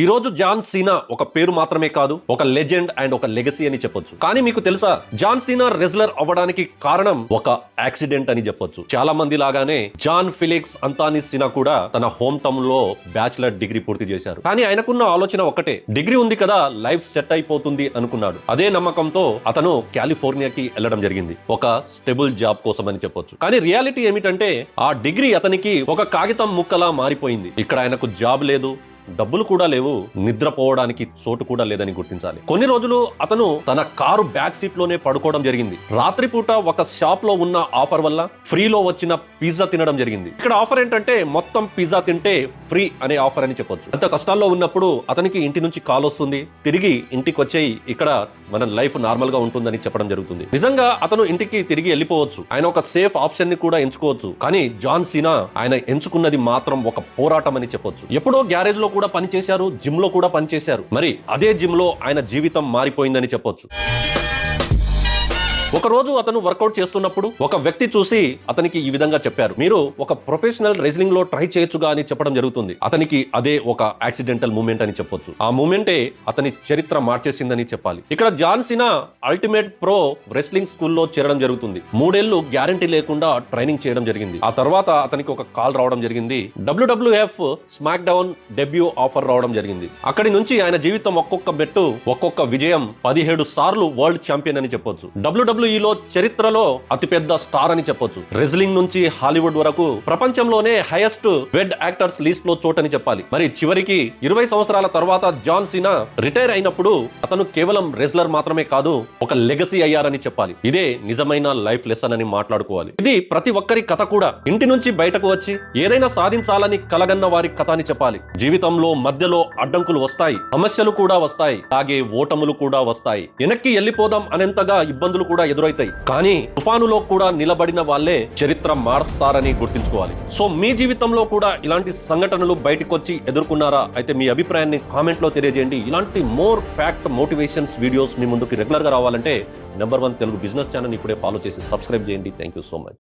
ఈ రోజు John Cena ఒక పేరు మాత్రమే కాదు ఒక లెజెండ్ అండ్ ఒక లెగసీ అని చెప్పొచ్చు. కానీ మీకు తెలుసా జాన్ సీనా రెజ్లర్ అవ్వడానికి కారణం ఒక యాక్సిడెంట్ అని చెప్పొచ్చు. చాలా మంది లాగానే జాన్ ఫిలిక్స్ అంతాని సీనా కూడా తన హోమ్ టౌన్లో బ్యాచిలర్ డిగ్రీ పూర్తి చేశారు. కానీ ఆయనకున్న ఆలోచన ఒకటే డిగ్రీ ఉంది కదా లైఫ్ సెట్ అయిపోతుంది అనుకున్నాడు. అదే నమ్మకంతో అతను కాలిఫోర్నియాకి వెళ్ళడం జరిగింది ఒక స్టెబుల్ జాబ్ కోసం అని చెప్పొచ్చు. కానీ రియాలిటీ ఏమిటంటే ఆ డిగ్రీ అతనికి ఒక కాగితం ముక్కలా మారిపోయింది. ఇక్కడ ఆయనకు జాబ్ లేదు డబ్బులు కూడా లేవు నిద్రపోవడానికి చోటు కూడా లేదని గుర్తించాలి. కొన్ని రోజులు అతను తన కారు బ్యాక్ సీట్లోనే పడుకోవడం జరిగింది. రాత్రిపూట ఒక షాప్లో ఉన్న ఆఫర్ వల్ల ఫ్రీలో వచ్చిన పిజ్జా తినడం జరిగింది. ఇక్కడ ఆఫర్ ఏంటంటే మొత్తం పిజ్జా తింటే ఫ్రీ అనే ఆఫర్ అని చెప్పొచ్చు. అంత కష్టాల్లో ఉన్నప్పుడు అతనికి ఇంటి నుంచి కాల్ వస్తుంది. తిరిగి ఇంటికి వచ్చేయి. ఇక్కడ మన లైఫ్ నార్మల్గా ఉంటుందని చెప్పడం జరుగుతుంది. నిజంగా అతను ఇంటికి తిరిగి వెళ్ళిపోవచ్చు. ఆయన ఒక సేఫ్ ఆప్షన్ని కూడా ఎంచుకోవచ్చు. కానీ జాన్ సీనా ఆయన ఎంచుకున్నది మాత్రం ఒక పోరాటం అని చెప్పొచ్చు. ఎప్పుడో గ్యారేజ్లో కూడా పనిచేశారు. జిమ్లో కూడా పనిచేశారు. మరి అదే జిమ్లో ఆయన జీవితం మారిపోయిందని చెప్పొచ్చు. ఒకరోజు అతను వర్కౌట్ చేస్తున్నప్పుడు ఒక వ్యక్తి చూసి అతనికి ఈ విధంగా చెప్పారు. మీరు ఒక ప్రొఫెషనల్ రెజ్లింగ్లో ట్రై చేయొచ్చుగా అని చెప్పడం జరుగుతుంది. అతనికి అదే ఒక యాక్సిడెంటల్ మూమెంట్ అని చెప్పొచ్చు. ఆ మూమెంటే అతని చరిత్ర మార్చేసిందని చెప్పాలి. ఇక్కడ John Cena ultimate pro wrestling స్కూల్లో చేరడం జరుగుతుంది. మూడేళ్ళు గ్యారంటీ లేకుండా ట్రైనింగ్ చేయడం జరిగింది. ఆ తర్వాత అతనికి ఒక కాల్ రావడం జరిగింది. WWF smack down debut offer రావడం జరిగింది. అక్కడి నుంచి ఆయన జీవితం ఒక్కొక్క బెట్టు ఒక్కొక్క విజయం పదిహేడు సార్లు వరల్డ్ ఛాంపియన్ అని చెప్పొచ్చు. డబ్ల్యూఈలో చరిత్రలో అతిపెద్ద స్టార్ అని చెప్పొచ్చు. రెజ్లింగ్ నుంచి హాలీవుడ్ వరకు ప్రపంచంలోనే హైయెస్ట్ వెడ్ యాక్టర్స్ లిస్ట్లో చోటని చెప్పాలి. మరి చివరికి ఇరవై సంవత్సరాల తర్వాత జాన్ సీనా రిటైర్ అయినప్పుడు అతను కేవలం రెజ్లర్ మాత్రమే కాదు ఒక లెగసీ అయ్యారని చెప్పాలి. ఇదే నిజమైన లైఫ్ లెసన్ అని మాట్లాడుకోవాలి. ఇది ప్రతి ఒక్కరి కథ కూడా. ఇంటి నుంచి బయటకు వచ్చి ఏదైనా సాధించాలని కలగన్న వారి కథ అని చెప్పాలి. జీవితంలో మధ్యలో అడ్డంకులు వస్తాయి. సమస్యలు కూడా వస్తాయి. అలాగే ఓటములు కూడా వస్తాయి. వెనక్కి వెళ్ళిపోదాం అనేంతగా ఇబ్బందులు కూడా ఎదురవుతాయి కానీ తుఫానులో కూడా నిలబడిన వాళ్ళే చరిత్ర మారుస్తారని గుర్తుంచుకోవాలి. సో మీ జీవితంలో కూడా ఇలాంటి సంఘటనలు బయటకు వచ్చి ఎదుర్కొన్నారా? అయితే మీ అభిప్రాయాన్ని కామెంట్లో తెలియజేయండి. ఇలాంటి మోర్ ఫ్యాక్ట్ మోటివేషన్స్ వీడియోస్ మీ ముందుకి రెగ్యులర్గా రావాలంటే number one Telugu business channel ఇప్పుడే ఫాలో చేసి సబ్స్క్రైబ్ చేయండి. Thank you so much.